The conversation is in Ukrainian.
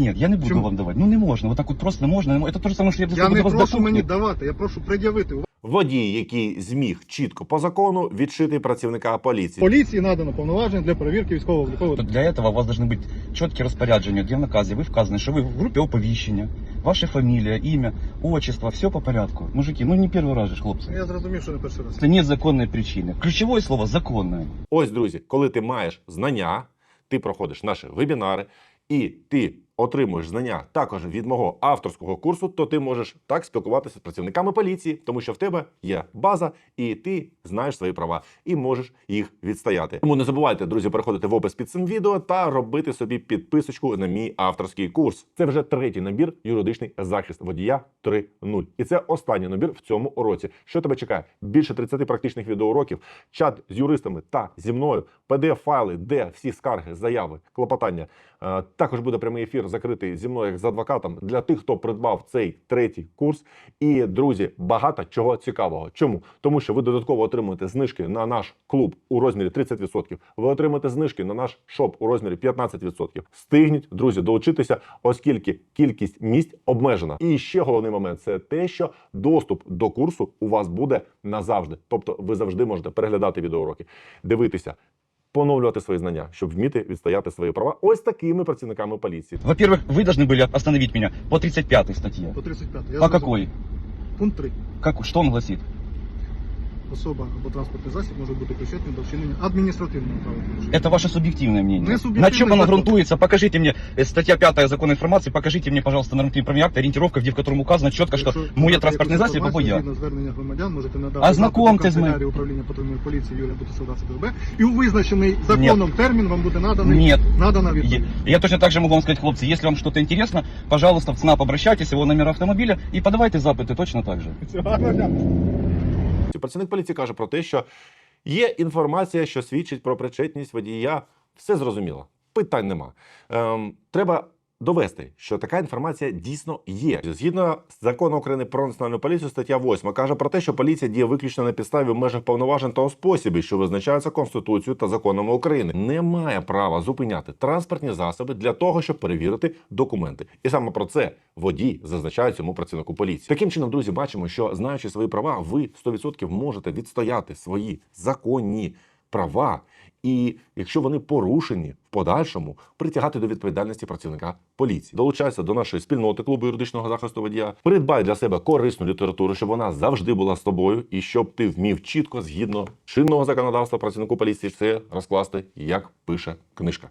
Нет, я не буду Чому? вам давать. Ну не можно. Вот так вот просто не можно. Это то же самое, что я Я буду не вас прошу до мені кухни. давати, я прошу пред'явити. У Водій, який зміг чітко по закону відшити працівника поліції. поліції надано повноваження для перевірки військово-облікового. То Для этого у вас должны быть четкие распоряджения, где в наказе вы вказаны, что вы в группе оповещения, ваша фамилия, имя, отчество, все по порядку. Мужики, ну не первый раз же, хлопцы. Я зрозумів, що не перший раз. Это нет законной причины. Ключевое слово законное. Ось, друзі, коли ти маєш знання, ти проходиш наші вебінари, і ти отримуєш знання також від мого авторського курсу, то ти можеш так спілкуватися з працівниками поліції, тому що в тебе є база, і ти знаєш свої права і можеш їх відстояти. Тому не забувайте, друзі, переходити в опис під цим відео та робити собі підписочку на мій авторський курс. Це вже третій набір юридичний захист водія 3.0. І це останній набір в цьому уроці. Що тебе чекає? Більше 30 практичних відеоуроків, чат з юристами та зі мною, pdf файли де всі скарги, заяви, клопотання. Е, Також буде прямий ефір закритий зі мною як з адвокатом для тих, хто придбав цей третій курс. І друзі, багато чого цікавого. Чому? Тому що ви додатково отримуєте знижки на наш клуб у розмірі 30%. Ви отримаєте знижки на наш шоп у розмірі 15%. Стигніть, друзі, долучитися, оскільки кількість місць обмежена. І ще головний момент це те, що доступ до курсу у вас буде назавжди. Тобто, ви завжди можете переглядати відеоуроки, дивитися Поновлювати свої знання, щоб вміти відстояти свої права ось такими працівниками поліції. Во-первых, вы должны были остановить меня по 35 статье. По 35. Я По зрозумів. какой? Пункт 3. Как, что он гласит? Особа або транспортний засіб може бути причетний до вчинення адміністративного правопорушення. Это ваше субъективное мнение. Не субъективное, На чем оно это- грунтуется? Покажите мне э, статья 5 закона информации, покажите мне, пожалуйста, нормативный акт, ориентировка, где в котором указано четко, что Якщо моє надати транспортний якусь засіб або інформацію я. згідно звернення громадян можете надати А знакомте з запит до мене. канцелярії управління патрульної поліції Юрія Бутусова ДБ. І у визначений законом термін вам буде наданий Нет. надана відповідь. Я, я точно так же могу вам сказать, хлопцы, если вам что-то интересно, пожалуйста, в ЦНАП обращайтесь, его номер автомобиля и подавайте запыты точно так же. Працівник поліції каже про те, що є інформація, що свідчить про причетність водія. Все зрозуміло. Питань нема. Ем, треба довести, що така інформація дійсно є. Згідно з закону України про національну поліцію, стаття 8 каже про те, що поліція діє виключно на підставі в межах повноважень та у способі, що визначаються Конституцією та законами України. Не має права зупиняти транспортні засоби для того, щоб перевірити документи. І саме про це водій зазначає цьому працівнику поліції. Таким чином, друзі, бачимо, що знаючи свої права, ви 100% можете відстояти свої законні права. І якщо вони порушені в подальшому, притягати до відповідальності працівника поліції. Долучайся до нашої спільноти клубу юридичного захисту водія. Придбай для себе корисну літературу, щоб вона завжди була з тобою, і щоб ти вмів чітко, згідно чинного законодавства працівнику поліції, все розкласти, як пише книжка.